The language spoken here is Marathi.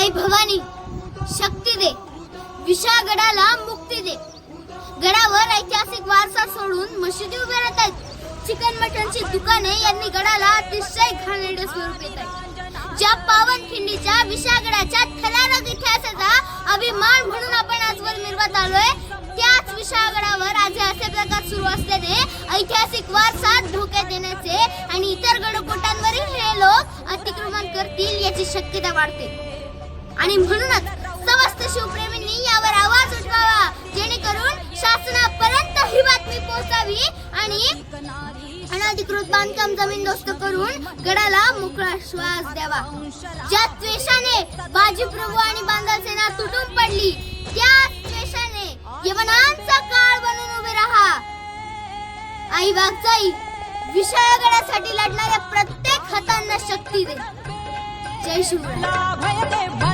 आई भवानी शक्ती दे. विशाळगडाला मुक्ती दे. गडावर ऐतिहासिक वारसा सोडून मशिदी उभ्या राहतात चिकन मटनची दुकाने यांनी गडाला अतिशय घाणेरडे स्वरूप येत आहे ज्या पावन खिंडीच्या विशाळगडाच्या थरारक इतिहासाचा अभिमान म्हणून आपण आजवर मिरवत आलोय त्याच विशाळगडावर आज असे प्रकार सुरू असल्याने ऐतिहासिक वारसा धोक्यात येण्याचे आणि इतर गडकोटांवरील हे लोक अतिक्रमण करतील याची शक्यता वाढते. आणि म्हणूनच समस्त शिवप्रेमींनी यावर आवाज उठवावा. जेणेकरून शासनापर्यंत ही बातमी पोहोचावी आणि अनधिकृत बांधकाम जमीनदोस्त करून गडाला मोकळा श्वास द्यावा. ज्या द्वेषाने बाजीप्रभू आणि बांधल सेना तुटून पडली त्या द्वेषाने यवनांचा काळ बनून उभे राहा. आई वागचाई विषयागडासाठी लढणाऱ्या प्रत्येक हातांना शक्ती दे. जय शिवराय.